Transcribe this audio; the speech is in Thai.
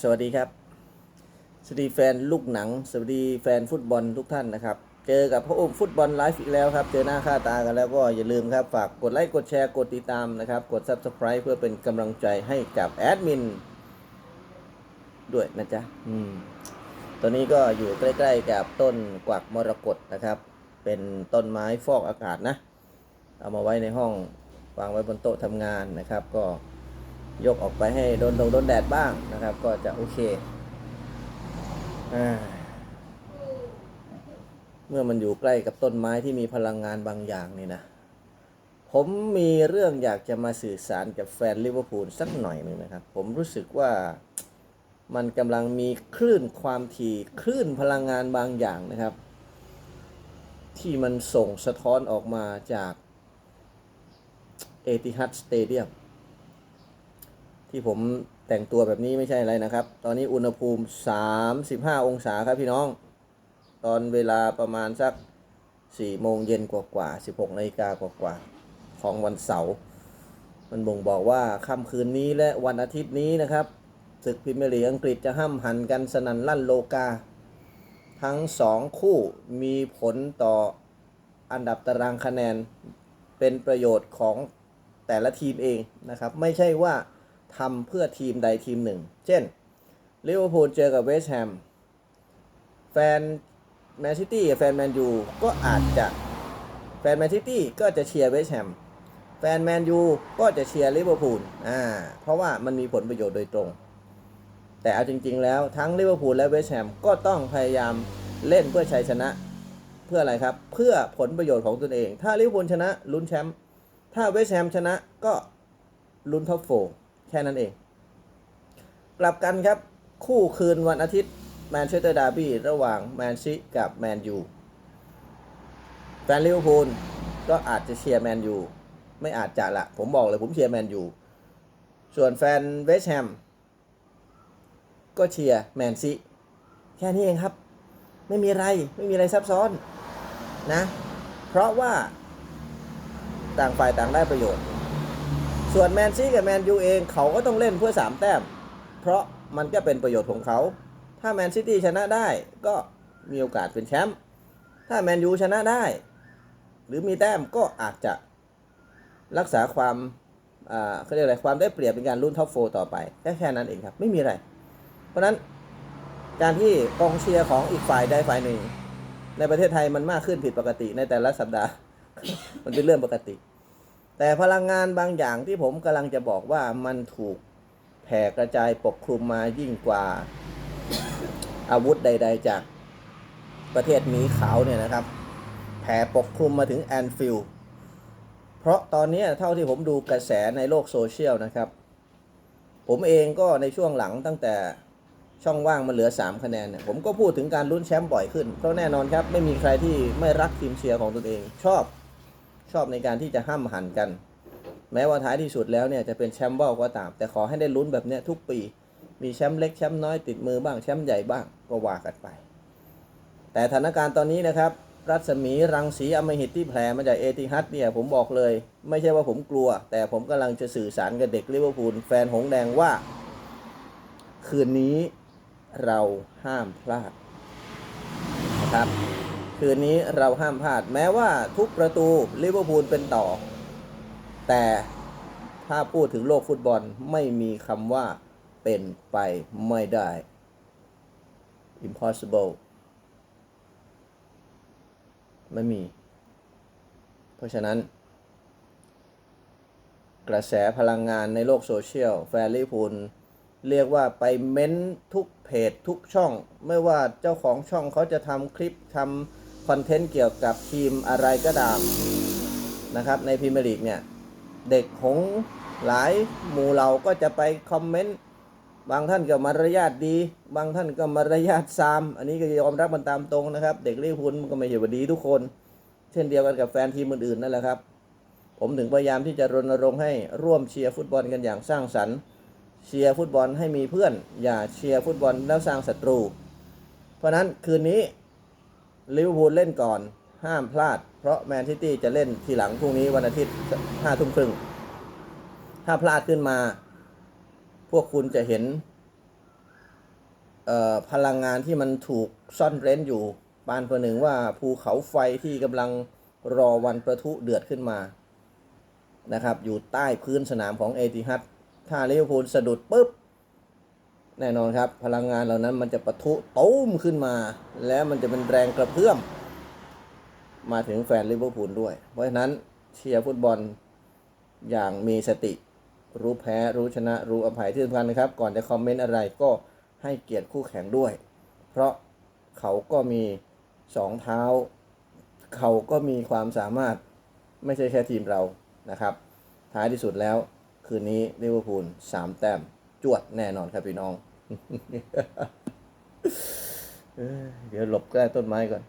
สวัสดีครับ สวัสดีแฟนลูกหนัง สวัสดีแฟนฟุตบอลทุกท่านนะครับ เจอกับพระอุ้มฟุตบอลไลฟ์อีกแล้วครับ เจอหน้าค่าตากันแล้วก็อย่าลืมครับ ฝากกดไลค์กดแชร์กดติดตามนะครับ กด Subscribe เพื่อเป็นกำลังใจให้กับแอดมินด้วยนะจ๊ะ อืมตัวนี้ก็อยู่ใกล้ ๆ กับต้นกวักมรกตนะครับ เป็นต้นไม้ฟอกอากาศนะ เอามาไว้ในห้องวางไว้บนโต๊ะทำงานนะครับ ก็ยกออกไปให้โดนตรงโดนแดดบ้างนะครับ ก็จะโอเคอเมื่อมันอยู่ใกล้กับต้นไม้ที่มีพลังงานบางอย่างนี่นะ ผมมีเรื่องอยากจะมาสื่อสารกับแฟนลิเวอร์พูลสักหน่อยหนึ่งนะครับ ผมรู้สึกว่ามันกำลังมีคลื่นความถี่คลื่นพลังงานบางอย่างนะครับ ที่มันส่งสะท้อนออกมาจากเอติฮัดสเตเดียมที่ผมแต่งตัวแบบนี้ไม่ใช่อะไรนะครับ ตอนนี้อุณหภูมิ 35 องศาครับพี่น้อง ตอนเวลาประมาณสัก 4 โมงเย็นกว่าๆ16นาฬิกากว่าๆของวันเสาร์ มันบ่งบอกว่าค่ำคืนนี้และวันอาทิตย์นี้นะครับศึกพรีเมียร์ลีกอังกฤษจะห้ำหันกันสนั่นลั่นโลกา ทั้งสองคู่มีผลต่ออันดับตารางคะแนนเป็นประโยชน์ของแต่ละทีมเองนะครับ ไม่ใช่ว่าทำเพื่อทีมใดทีมหนึ่ง เช่นลิเวอร์พูลเจอกับเวสต์แฮมแฟนแมนซิตี้แฟนแมนยูก็อาจจะแฟนแมนซิตี้ก็จะเชียร์เวสต์แฮมแฟนแมนยูก็จะเชียร์ลิเวอร์พูลอ่าเพราะว่ามันมีผลประโยชน์โดยตรง แต่เอาจริง ๆ แล้วทั้งลิเวอร์พูลและเวสต์แฮมก็ต้องพยายามเล่นเพื่อชัยชนะ เพื่ออะไรครับ เพื่อผลประโยชน์ของตนเอง ถ้าลิเวอร์พูลชนะลุ้นแชมป์ถ้าเวสต์แฮมชนะก็ลุ้นท็อปโฟร์แค่นั้นเอง กลับกันครับคู่คืนวันอาทิตย์แมนเชสเตอร์ดาร์บี้ระหว่างแมนซีกับแมนยูแฟนลิเวอร์พูลก็อาจจะเชียร์แมนยูไม่อาจจะละผมบอกเลยผมเชียร์แมนยูส่วนแฟนเวสต์แฮม ก็เชียร์แมนซีแค่นี้เองครับ ไม่มีอะไรไม่มีอะไรซับซ้อนนะ เพราะว่าต่างฝ่ายต่างได้ประโยชน์ ส่วนแมนซีกับแมนยูเองเขาก็ต้องเล่นเพื่อ 3 แต้ม เพราะมันก็เป็นประโยชน์ของเขา ถ้าแมนซิตี้ชนะได้ก็มีโอกาสเป็นแชมป์ ถ้าแมนยูชนะได้ หรือมีแต้มก็อาจจะรักษาความอ่าเขาเรียกอะไรความได้เปรียบเป็นการลุ้นท็อปโฟต่อไปแค่แค่นั้นเองครับ ไม่มีอะไร เพราะนั้นการที่กองเชียร์ของอีกฝ่ายใดฝ่ายหนึ่ง ในประเทศไทยมันมากขึ้นผิดปกติในแต่ละสัปดาห์ มันเป็นเรื่องปกติ แต่พลังงานบางอย่างที่ผมกำลังจะบอกว่ามันถูกแผ่กระจายปกคลุมมายิ่งกว่าอาวุธใด ๆ จากประเทศหมีขาวเนี่ยนะครับ แผ่ปกคลุมมาถึงแอนฟิลเพราะตอนนี้เท่าที่ผมดูกระแสในโลกโซเชียลนะครับ ผมเองก็ในช่วงหลังตั้งแต่ ช่องว่างมันเหลือ 3 คะแนนเนี่ยผมก็พูดถึงการลุ้นแชมป์บ่อยขึ้นเพราะแน่นอนครับ ไม่มีใครที่ไม่รักทีมเชียร์ของตนเอง ชอบชอบในการที่จะห้ำหันกัน แม้ว่าท้ายที่สุดแล้วเนี่ยจะเป็นแชมป์ว่าวก็ตาม แต่ขอให้ได้ลุ้นแบบเนี้ยทุกปี มีแชมป์เล็กแชมป์น้อยติดมือบ้างแชมป์ใหญ่บ้างก็ว่ากันไป แต่สถานการณ์ตอนนี้นะครับ รัศมีรังสีอมหิตที่แผ่มาจากเอติฮัดเนี่ยผมบอกเลย ไม่ใช่ว่าผมกลัว แต่ผมกำลังจะสื่อสารกับเด็กลิเวอร์พูลแฟนหงแดงว่า คืนนี้ เราห้ามพลาดนะครับ คืนนี้เราห้ามพลาด แม้ว่าทุกประตูลิเวอร์พูลเป็นต่อ แต่ถ้าพูดถึงโลกฟุตบอลไม่มีคำว่าเป็นไปไม่ได้ impossible ไม่มี เพราะฉะนั้น กระแสพลังงานในโลกโซเชียล แฟนลิเวอร์พูล เรียกว่าไปเม้นทุกเพจทุกช่อง ไม่ว่าเจ้าของช่องเขาจะทำคลิปทำคอนเทนต์เกี่ยวกับทีมอะไรก็ตามนะครับ ในพรีเมียร์ลีกเนี่ย เด็กของหลายหมู่เราก็จะไปคอมเมนต์บางท่านก็มารยาทดี บางท่านก็มารยาทซาม อันนี้ก็ยอมรับมันตามตรงนะครับ เด็กเวอร์พูลมันก็ไม่ใช่ว่าดีทุกคน เช่นเดียวกันกับแฟนทีมอื่นๆนั่นแหละครับ ผมถึงพยายามที่จะรณรงค์ให้ร่วมเชียร์ฟุตบอลกันอย่างสร้างสรรค์ เชียร์ฟุตบอลให้มีเพื่อน อย่าเชียร์ฟุตบอลแล้วสร้างศัตรู เพราะนั้นคืนนี้ลิเวอร์พูลเล่นก่อนห้ามพลาด เพราะแมนซิตี้จะเล่นทีหลังพรุ่งนี้วันอาทิตย์ห้าทุ่มครึ่ง ถ้าพลาดขึ้นมา พวกคุณจะเห็นพลังงานที่มันถูกซ่อนเร้นอยู่ปานประหนึ่งว่าภูเขาไฟที่กำลังรอวันประทุเดือดขึ้นมานะครับอยู่ใต้พื้นสนามของเอติฮัด ถ้าลิเวอร์พูลสะดุดปุ๊บ แน่นอนครับ พลังงานเหล่านั้นมันจะปะทุตุ้มขึ้นมา แล้วมันจะเป็นแรงกระเพื่อม มาถึงแฟนลิเวอร์พูลด้วย เพราะฉะนั้นเชียร์ฟุตบอลอย่างมีสติ รู้แพ้รู้ชนะ รู้อภัยที่สำคัญนะครับ ก่อนจะคอมเมนต์อะไรก็ให้เกียรติคู่แข่งด้วย เพราะเขาก็มีสองเท้า เขาก็มีความสามารถไม่ใช่แค่ทีมเรานะครับ ท้ายที่สุดแล้ว คืนนี้ลิเวอร์พูลสามแต้ม จวดแน่นอนครับพี่น้อง เดี๋ยวหลบใกล้ต้นไม้ก่อน